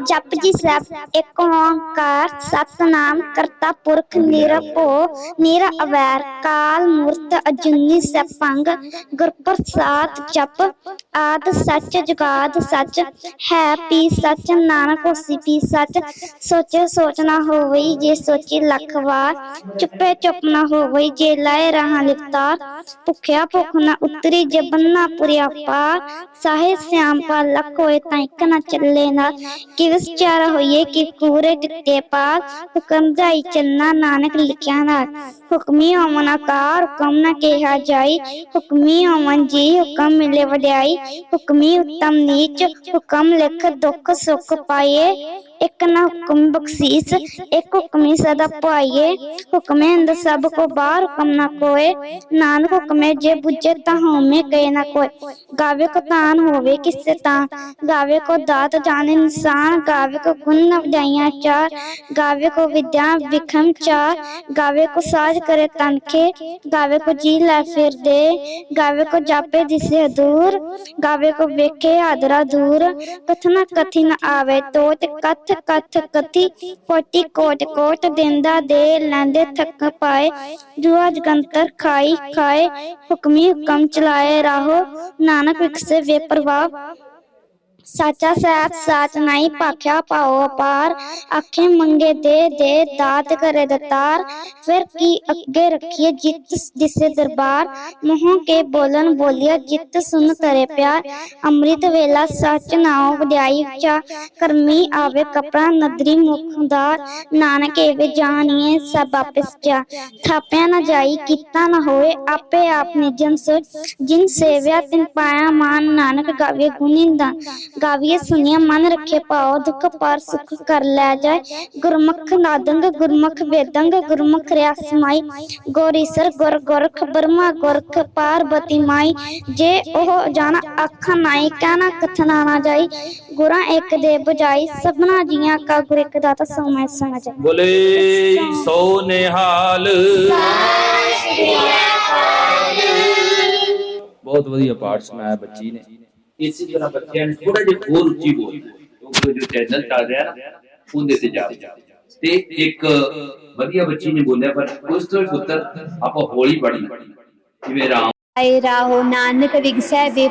ਜਪ ਜੀ ਸਾਹਿਬ, ਇੱਕ ਓੰਕਾਰ ਸਤਨਾਮ ਕਰਤਾ ਪੁਰਖ ਨਿਰਭਉ ਨਿਰਵੈਰ ਕਾਲ ਮੂਰਤ ਅਜੂਨੀ ਸੈਭੰਗ ਗੁਰ ਜਪ ਆਦ ਸੱਚ ਜੁਗਾਦ ਸੱਚ, ਹੈ ਪੀ ਸੱਚ, ਨਾਨਕ ਹੋਸੀ ਪੀ ਸੱਚ, ਸੋਚੇ ਸੋਚ ਨਾ ਹੋਵਈ ਜੇ ਸੋਚੀ ਲੱਖ ਵਾਰ, ਚੁੱਪੇ ਚੁੱਪ ਨਾ ਹੋਵਈ ਜੇ ਲਾਏ ਰਹਾ ਲਿਖਤਾਰ ਭੁੱਖਿਆ ਭੁੱਖ ਨਾ ਉਤਰੀ ਜੇ ਬੰਨਾ ਪੁਰਿਆ ਪਾਰ, ਸਾਹੇ ਸਿਆਮ ਪਾ ਲੱਖ ਹੋਏ ਤਾਂ ਇੱਕ ਨਾ ਚੱਲੇ ਨਾ ਕਿ ਵਿਚਾਰ ਹੋਈਏ ਕਿ ਪੂਰੇ ਟਿੱਕੇ ਪਾਰ ਹੁਕਮ ਜਾਈ ਚੱਲਣਾ ਨਾਨਕ ਲਿਖਿਆ ਨਾਲ। ਹੁਕਮੀ ਹੋਵਨ ਆਕਾਰ, ਹੁਕਮ ਨਾ ਕਿਹਾ ਜਾਈ। ਹੁਕਮੀ ਹੋਵਨ ਜੀ ਹੁਕਮ ਮਿਲੇ ਵਡਿਆਈ। ਹੁਕਮੀ ਉਤਮ ਨੀਚ, ਹੁਕਮ ਲਿਖ ਦੁੱਖ ਸੁਖ ਪਾਈਏ। ਇੱਕ ਨਾ ਹੁਕਮ ਬਖਸ਼ੀਸ, ਇੱਕ ਹੁਕਮੀ ਸਦਾ ਪਾਈਏ। ਹੁਕਮੇ ਅੰਦ ਸਭ ਕੋ ਬਾਹਰ ਹੁਕਮ ਨਾ ਕੋਏ। ਨਾਨਕ ਹੁਕਮੇ ਜੇ ਬੁੱਝੇ ਤਾਂ ਹੋਮੇ ਕਹੇ ਨਾ ਕੋਈ ਗਾਵੇ ਕੋ ਤਾਨ ਹੋਵੇ ਕਿਸੇ ਤਾਂ। ਗਾਵੇ ਕੋ ਦਾਤ ਜਾਣੇ ਇਨਸਾਨ। ਗਾਵੇ ਕੋ ਗੁਣ ਵਡਾਈਆਂ ਚਾਰ। ਗਾਵੇ ਕੋ ਵਿਦਿਆ ਵਿਖਮ ਚਾਰ। ਗਾਵੇ ਕੋ ਸਾਜ ਕਰੇ ਤਨਖੇ ਗਾਵੇ ਕੋ ਜੀ ਲੈ ਫਿਰ ਦੇ। ਗਾਵੇ ਕੋ ਜਾਪੇ ਦਿਸੇ ਦੂਰ ਗਾਵੇ ਕੋ ਵੇਖੇ ਆਦਰਾ ਦੂਰ। ਕਥਨਾ ਕਥੀ ਆਵੇ ਤੋਤ ਕਥ ਕਥ ਕਥੀ ਕੋਟੀ ਕੋਟ ਕੋਟ ਦਿੰਦਾ ਦੇ ਲੈਂਦੇ ਥੱਕ ਪਾਏ। ਜੁਆ ਜਗੰਤਰ ਖਾਈ ਖਾਏ, ਹੁਕਮੀ ਹੁਕਮ ਚਲਾਏ, ਰਾਹੋ ਨਾਨਕ ਵਿਖਸੇ ਵੇਪ੍ਰਵਾਹ ਸਾਚਾ ਸਾਹਿਬ ਸਾਚ ਨਹੀਂ ਭਾਖਿਆ ਪਾਓ ਅਪਾਰ, ਆਖੇ ਮੰਗੇ ਦੇ ਦੇ ਦਾਤ ਕਰੇ ਦਤਾਰ, ਫਿਰ ਕੀ ਅੱਗੇ ਰੱਖੀਏ ਜਿੱਤ ਜਿਸੇ ਦਰਬਾਰ? ਮੋਹ ਕੇ ਬੋਲਨ ਬੋਲਿਆ ਜਿੱਤ ਸੁਨ ਕਰੇ ਪਿਆਰ, ਅੰਮ੍ਰਿਤ ਵੇਲਾ ਸੱਚ ਨਾਉ ਵਡਿਆਈ ਉੱਚਾ, ਕਰਮੀ ਆਵੇ ਕਪੜਾ ਨਦਰੀ ਮੁਖਦਾਰ ਨਾਨਕ ਏਵੇ ਜਾਣੀਏ ਸਭ ਆਪੇ ਸਚਾ ਥਾਪਿਆ ਨਾ ਜਾਈ, ਕੀਤਾ ਨਾ ਹੋਏ ਆਪੇ ਆਪ ਨਿਜਨ ਸੋ ਜਿਨ ਸੇਵਿਆ ਤਿਨ ਪਾਇਆ ਮਾਨ, ਨਾਨਕ ਗਾਵੇ ਗੁਨਿੰਦਾ ਗਾਵੀਏ ਸੁਨਿਆ ਮਨ ਰੱਖੇ ਪਾਓ ਦੁੱਖ ਪਰ ਸੁਖ ਕਰ ਲੈ ਜਾਏ। ਗੁਰਮੁਖ ਨਾਦੰਗ ਗੁਰਮੁਖ ਵੇਦੰਗ ਗੁਰਮੁਖ ਰਿਆਸ ਮਾਈ ਗੋਰੀਸਰ ਗੁਰ ਗੁਰਖ ਬਰਮਾ ਗੁਰਖ ਪਾਰਬਤੀ ਮਾਈ। ਜੇ ਉਹ ਜਾਣ ਅੱਖਾਂ ਨਾਈ ਕਹਿਣਾ ਕਥਨਾ ਨਾ ਜਾਈ। ਗੁਰਾਂ ਇੱਕ ਦੇ ਬੁਝਾਈ ਸਭਨਾ ਜੀਆਂ ਕਾ ਗੁਰ ਇੱਕ ਦਾਤਾ ਸਮੈ ਸਮਝ ਬੋਲੇ ਸੋ ਨਿਹਾਲ। ਬਹੁਤ ਵਧੀਆ ਪਾਠ ਸੁਣਾਇਆ ਬੱਚੀ ਨੇ। ਇਸੇ ਤਰ੍ਹਾਂ ਬੱਚਿਆਂ ਨੇ ਥੋੜਾ ਜਿਹਾ ਹੋਰ ਉੱਚੀ ਬੋਲ ਕਿਉਂਕਿ ਜੋ ਚੈਨਲ ਚੱਲ ਰਿਹਾ ਨਾ, ਉਹਦੇ ਤੇ ਜਾ ਤੇ ਇੱਕ ਵਧੀਆ ਬੱਚੀ ਨੇ ਬੋਲਿਆ, ਪਰ ਉਸ ਤੋਂ ਪੁੱਤਰ, ਆਪਾਂ ਹੌਲੀ ਪੜੀ ਜਿਵੇਂ ਰਾਮ ਆਏ ਰਾਹੋ ਨਾਨਕ ਵਿਗਸੈ ਵੇ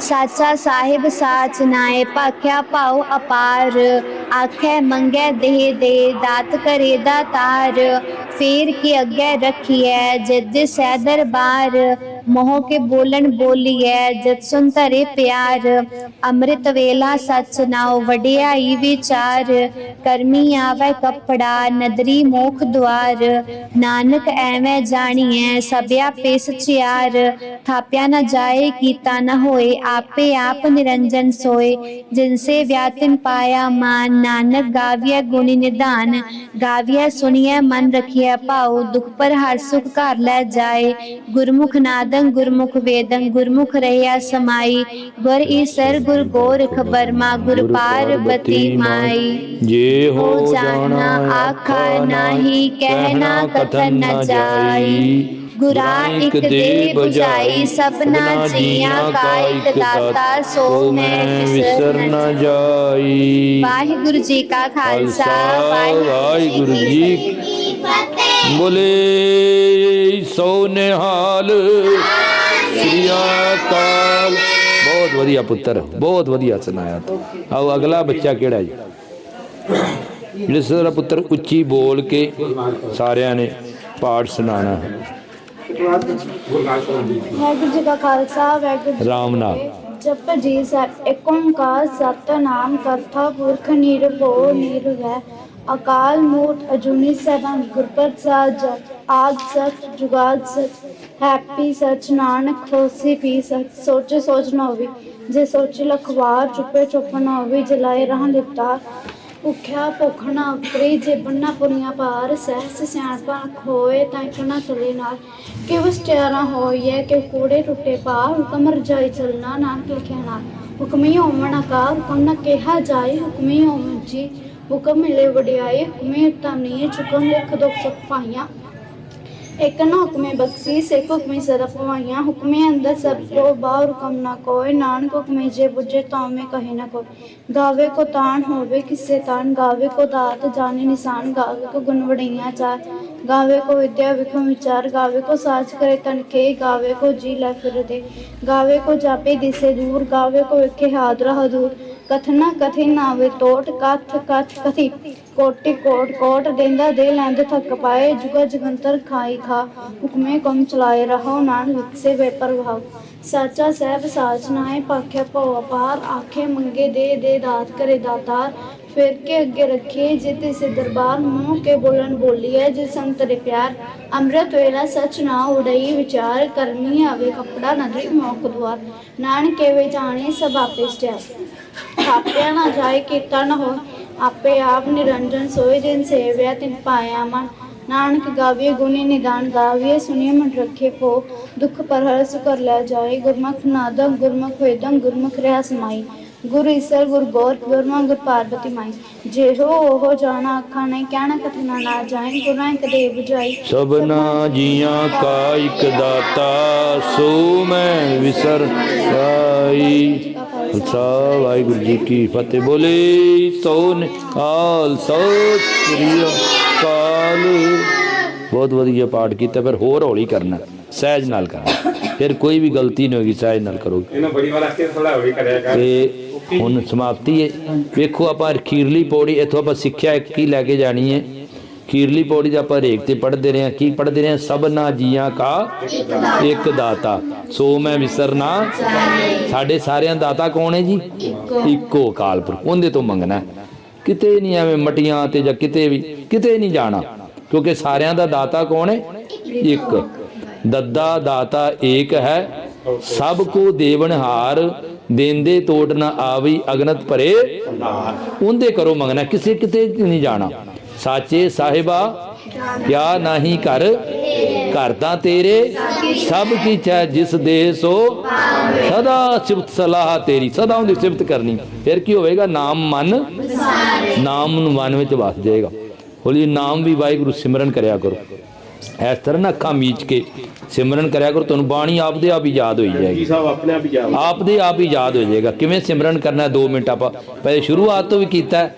ਸਾਚਾ ਸਾਹਿਬ ਸਾਚ ਨਾਏ, ਭਾਖਿਆ ਪਾਉ ਅਪਾਰ। ਆਖੈ ਮੰਗੈ ਦੇਹ ਦੇ, ਦਾਤ ਕਰੇ ਦਾਤਾਰ ਫੇਰ ਕੇ ਅੱਗੇ ਰਖੀਐ ਜਿਦ ਸੈ ਦਰਬਾਰ। ਮੋਹ ਕੇ ਬੋਲਣ ਬੋਲੀਐ, ਜਦ ਸੁਨ ਧਰੇ ਪਿਆਰ, ਅੰਮ੍ਰਿਤ ਵੇਲਾ ਸਚ ਨਾਉ ਵਡਿਆਈ ਵਿਚਾਰ, ਕਰਮੀ ਆਵੈ ਕਪੜਾ, ਨਦਰੀ ਮੋਖ ਦੁਆਰ, ਨਾਨਕ ਐਵੇਂ ਜਾਣੀਐ ਸਭ ਆਪੇ ਸਚਿਆਰ ਥਾਪਿਆ ਨ ਜਾਏ ਕੀਤਾ ਨਾ ਹੋਏ, ਆਪੇ ਆਪ ਨਿਰੰਜਨ ਸੋਏ ਜਿਨਸੇ ਵਿਆਤਿਨ ਪਾਇਆ ਮਾਨ, ਨਾਨਕ ਗਾਵਿਆ ਗੁਣੀ ਨਿਧਾਨ ਗਾਵਿਆ ਸੁਣੀਐ ਮਨ ਰਖਿਐ ਭਾਉ, ਦੁਖ ਪਰ ਹਰ ਸੁਖ ਘਰ ਲੈ ਜਾਏ, ਗੁਰਮੁਖ ਨਾਦੰ ਗੁਰਮੁਖ ਵੇਦੰ ਗੁਰਮੁਖ ਰਹਿਆ ਸਮਾਈ। ਗੁਰ ਈਸਰ ਗੁਰ ਗੋਰਖ ਬਰਮਾ ਗੁਰ ਪਾਰਬਤੀ ਮਾਈ। ਜੇ ਹੋ ਜਾਣਾ ਆਖਾ ਨਾਹੀ ਕਹਿਣਾ ਕਥਨ ਨ ਜਾਈ। ਗੁਰਾ ਇੱਕ ਦੇ 부ਝਾਈ ਸਭਨਾ ਜੀਆਂ ਕਾ ਇੱਕ ਦਾਤਾ ਸੋ ਮੈਂ ਵਿਸਰ ਨ ਜਾਈ। ਵਾਹਿਗੁਰੂ ਜੀ ਕਾ ਖਾਲਸਾ ਵਾਹਿਗੁਰੂ ਜੀ ਬੋਲੇ ਸੋ ਨਿਹਾਲ ਸ੍ਰੀ ਅਕਾਲ ਬਹੁਤ ਵਧੀਆ ਪੁੱਤਰ ਬਹੁਤ ਵਧੀਆ ਸੁਣਾਇਆ ਆਓ ਅਗਲਾ ਬੱਚਾ ਕਿਹੜਾ ਜੀ? ਜਿਸ ਤਰ੍ਹਾਂ ਪੁੱਤਰ ਉੱਚੀ ਬੋਲ ਕੇ ਸਾਰਿਆਂ ਨੇ ਪਾਠ ਸੁਣਾਣਾ ਹੈ ਵਾਹਿਗੁਰੂ ਜੀ ਕਾ ਖਾਲਸਾ ਵਾਹਿਗੁਰੂ ਰਾਮ ਨਾਮ। ਜਪ ਜੀ ਸਾਹਿਬ ਏਕ ਓੰਕਾਰ ਸਤਨਾਮ ਕਰਤਾ ਪੁਰਖ ਨਿਰਭਉ ਨਿਰਵੈ। ਅਕਾਲ ਮੂਰਤ ਅਜੂਨੀ ਸੈਭੰ ਗੁਰ ਪ੍ਰਸਾਦ ਆਦ ਸਚ, ਜੁਗਾਦ ਸਚ, ਹੈਪੀ ਸਚ, ਨਾਨਕ ਹੋਸੀ ਪੀ ਸਚ, ਸੋਚੇ ਸੋਚ ਨਾ ਹੋਵੇ, ਜੇ ਸੋਚੇ ਲਖਵਾਰ, ਚੁੱਪੇ ਚੁੱਪ ਨਾ ਹੋਵੇ ਜਲਾਏ ਰਹਾਂ ਦਿੱਤਾ ਭੁੱਖਿਆ ਭੁੱਖ ਨਾ ਜੇ ਬੰਨਾ ਪੁਰੀਆਂ ਪਾਰ, ਸਹਿਸ ਸਿਆਣਪਾ ਖੋਏ ਤਾਂ ਇੱਕ ਚਲੇ ਨਾਲ ਕਿ ਵਸਟਿਆਰਾ ਹੋਈਏ ਕਿ ਕੂੜੇ ਟੁੱਟੇ ਪਾਰ, ਹੁਕਮ ਰਜਾਈ ਚਲਣਾ, ਨਾਨਕ ਲਿਖਿਆ ਨਾਲ, ਹੁਕਮੀ ਹੋਵਣ ਆਕਾਰ ਹੁਕਮ ਨਾ ਕਿਹਾ ਜਾਏ, ਹੁਕਮੀ ਹੋਵਣ ਜੀ ਹੁਕਮ ਮਿਲੇ ਵਡਿਆਏ ਹੁਕਮੀ ਉਤਮ ਚੁਕਮ ਲਿਖ ਦੁਖ ਸੁਖ ਪਾਈਆਂ। ਨਾ ਹੁਕਮੇ ਬਖਸ਼ੀਸ, ਇੱਕ ਹੁਕਮੇ ਸਰਫ ਵਾਈਆਂ ਹੁਕਮੇ ਅੰਦਰ ਸਭ ਕੋ ਬਾਹਰ ਹੁਕਮ ਨਾ ਕੋਏ, ਨਾਨਕ ਹੁਕਮੇ ਜੇ ਬੁਝੇ ਤਾਂ ਮੈਂ ਕਹੇ ਨਾ ਕੋਈ ਗਾਵੇ ਕੋ ਤਾਣ ਹੋਵੇ ਕਿਸੇ ਤਾਣ, ਗਾਵੇ ਕੋ ਦਾਤ ਜਾਣੇ ਨਿਸ਼ਾਨ, ਗਾਵੇ ਕੋ ਗੁਣ ਵੜਈਆਂ ਚਾਰ। ਗਾਵੇ ਕੋ ਵਿਦਿਆ ਵਿਖੋ ਵਿਚਾਰ, ਗਾਵੇ ਕੋ ਸਾਚ ਕਰੇ ਤਨ ਕੇ ਗਾਵੇ ਕੋ ਜੀ ਲੈ ਫਿਰ ਗਾਵੇ ਕੋ ਜਾਪੇ ਦਿਸੇ ਦੂਰ, ਗਾਵੇ ਕੋ ਵੇਖੇ ਹਾਦਰਾ ਹਦੂਰ। ਕਥਨਾ ਕਥੀ ਨਾਵੇ ਟੋਟ, ਕਥ ਕਥ ਕਥੀ। ਕੋਟਿ ਕੋਟ ਕੋਟ ਦੇਂਦਾ ਦੇ ਲੈਂਦ ਥੱਕ ਪਾਏ, ਜੁਗਾ ਜਗੰਤਰ ਖਾਈ ਖਾ। ਹੁਕਮੇ ਕਮ ਚਲਾਏ ਰਹੋ ਨਾਨਕ ਵਿਕਸੇ ਬੇਪਰਵਾਹ। ਸਾਚਾ ਸਹਿਬ ਸਾਚ ਪਾਖਿਆ ਭਉ ਅਪਾਰ। ਆਖੇ ਮੰਗੇ ਦੇ ਦੇ ਦਾਤ ਕਰੇ ਦਾਤਾਰ। ਫਿਰ ਕੇ ਅੱਗੇ ਰੱਖੇ ਜਿਤ ਸੇ ਦਰਬਾਰ। ਮੂੰਹ ਕੇ ਬੋਲਣ ਬੋਲੀਏ ਜਿਸ ਸੰਤ ਤੇਰੇ ਪਿਆਰ। ਅੰਮ੍ਰਿਤ ਵੇਲਾ ਸਚ ਨਾ ਉਡਈ ਵਿਚਾਰ। ਕਰਨੀ ਆਵੇ ਕਪੜਾ ਨਦਰੀ ਮੋਖ ਦੁਆਰ। ਨਾਨਕ ਵੇ ਜਾਣੇ, ਸਭ ਆਪੇ ਸਟਿਆ ਥਾਪਿਆ ਨਾ ਜਾਏ ਕੀਤਾ ਨਾ ਹੋ ਆਪੇ ਆਪ ਨਿਰੰਜਨ ਸੋਏ ਜਿਨ ਸੇਵਿਆ ਤਿਨ ਪਾਇਆ ਮਨ। ਨਾਨਕ ਗਾਵੇ ਗੁਣੀ ਨਿਦਾਨ ਗਾਵੇ ਸੁਣੀ ਮਨ ਰੱਖੇ ਕੋ ਦੁਖ ਪਰ ਹਰਸ ਕਰ ਲੈ ਜਾਏ, ਗੁਰਮੁਖ ਨਾਦਮ ਗੁਰਮੁਖ ਵੇਦਮ ਗੁਰਮੁਖ ਰਿਆ ਸਮਾਈ। ਗੁਰ ਈਸਰ, ਗੁਰ ਗੋਰ ਗੁਰਮਾ ਗੁਰ ਪਾਰਵਤੀ ਮਾਈ। ਜੇ ਉਹ ਜਾਣਾ ਅੱਖਾਂ ਨਹੀਂ, ਕਹਿਣਾ ਕਥਨਾ ਨਾ ਜਾਏ ਗੁਰਾਂ ਕਦੇ 부ਝਾਈ ਸਭਨਾ ਜੀਆਂ ਕਾ ਇੱਕ ਦਾਤਾ, ਸੋ ਮੈਂ ਵਿਸਰ ਸਾਈ। ਖਾਲਸਾ, ਵਾਹਿਗੁਰੂ ਜੀ ਕੀ ਫਤਿਹ। ਬੋਲੇ ਸੋ ਨਿਹਾਲ ਸਤਿ ਸ੍ਰੀ ਅਕਾਲ। ਬਹੁਤ ਵਧੀਆ ਪਾਠ ਕੀਤਾ, ਫਿਰ ਹੋਰ ਹੌਲੀ ਕਰਨਾ, ਸਹਿਜ ਨਾਲ ਕਰਨਾ। ਫਿਰ ਕੋਈ ਵੀ ਗਲਤੀ ਨਹੀਂ ਹੋਏਗੀ ਸਹਿਜ ਨਾਲ ਕਰੋਗੇ। ਇਹਨੂੰ ਬੜੀ ਵਾਰ ਆਖੇ ਥੋੜਾ ਹੌਲੀ ਕਰਿਆ ਕਰ। ਤੇ ਹੁਣ ਸਮਾਪਤੀ ਹੈ। ਵੇਖੋ ਆਪਾਂ ਅਖੀਰਲੀ ਪੌੜੀ ਇਥੋਂ ਆਪਾਂ ਸਿੱਖਿਆ ਇੱਕ ਕੀ ਲੈ ਕੇ ਜਾਣੀ ਹੈ। ਅਖੀਰਲੀ ਪੌੜੀ ਦਾ ਆਪਾਂ ਰੇਖ ਤੇ ਪੜ੍ਹਦੇ ਰਹੇ ਹਾਂ। ਕੀ ਪੜ੍ਹਦੇ ਰਹੇ ਹਾਂ? ਸਭਨਾ ਜੀਆਂ ਕਾ ਇੱਕ ਦਾਤਾ। ਸੋ ਮੈਂ ਵਿਸਰਨਾ। ਸਾਡੇ ਸਾਰਿਆਂ ਦਾਤਾ ਕੌਣ ਹੈ ਜੀ? ਇੱਕੋ ਅਕਾਲ ਪੁਰਖ ਉਹਦੇ ਤੋਂ ਮੰਗਣਾ। ਕਿਤੇ ਨਹੀਂ ਐਵੇਂ ਮਟੀਆਂ ਤੇ ਜਾਂ ਕਿਤੇ ਵੀ ਕਿਤੇ ਨਹੀਂ ਜਾਣਾ। ਕਿਉਂਕਿ ਸਾਰਿਆਂ ਦਾ ਦਾਤਾ ਕੌਣ ਹੈ? ਇੱਕ। ਦੱਦਾ ਦਾਤਾ ਏਕ ਹੈ, ਸਭ ਕੋ ਦੇਵਨਹਾਰ ਦੇਂਦੇ ਤੋੜ ਨਾ ਆਵੀ ਅਗਨਤ ਭਰੇ। ਉਹਦੇ ਕਰੋ ਮੰਗਣਾ, ਕਿਸੇ ਕਿਤੇ ਨਹੀਂ ਜਾਣਾ। ਸਾਚੇ ਸਾਹਿਬਾ, ਕਿਆ ਨਹੀਂ ਕਰ ਘਰ ਤਾਂ ਤੇਰੇ, ਸਭ ਕੀ ਹੈ ਜਿਸ ਦੇ ਸੋ। ਸਦਾ ਸਿਫਤ ਸਲਾਹ ਤੇਰੀ, ਸਦਾ ਉਹਦੀ ਸਿਫਤ ਕਰਨੀ। ਫਿਰ ਕੀ ਹੋਵੇਗਾ? ਨਾਮ ਮਨ, ਨਾਮ ਨੂੰ ਮਨ ਵਿੱਚ ਵਸ ਜਾਏਗਾ। ਹੋਲੀ ਨਾਮ ਵੀ ਵਾਹਿਗੁਰੂ ਸਿਮਰਨ ਕਰਿਆ ਕਰੋ। ਇਸ ਤਰ੍ਹਾਂ ਨਾ ਅੱਖਾਂ ਮੀਚ ਕੇ ਸਿਮਰਨ ਕਰਿਆ ਕਰੋ ਤੁਹਾਨੂੰ ਬਾਣੀ ਆਪਦੇ ਆਪ ਹੀ ਯਾਦ ਹੋਈ ਜਾਏਗੀ। ਜੀ ਸਾਹਿਬ ਆਪਣੇ ਆਪ ਹੀ ਜਾ ਆਪ ਦੇ ਆਪ ਹੀ ਯਾਦ ਹੋ ਜਾਏਗਾ। ਕਿਵੇਂ ਸਿਮਰਨ ਕਰਨਾ 2 ਮਿੰਟ ਆਪਾਂ ਪਹਿਲੇ ਸ਼ੁਰੂਆਤ ਤੋਂ ਵੀ ਕੀਤਾ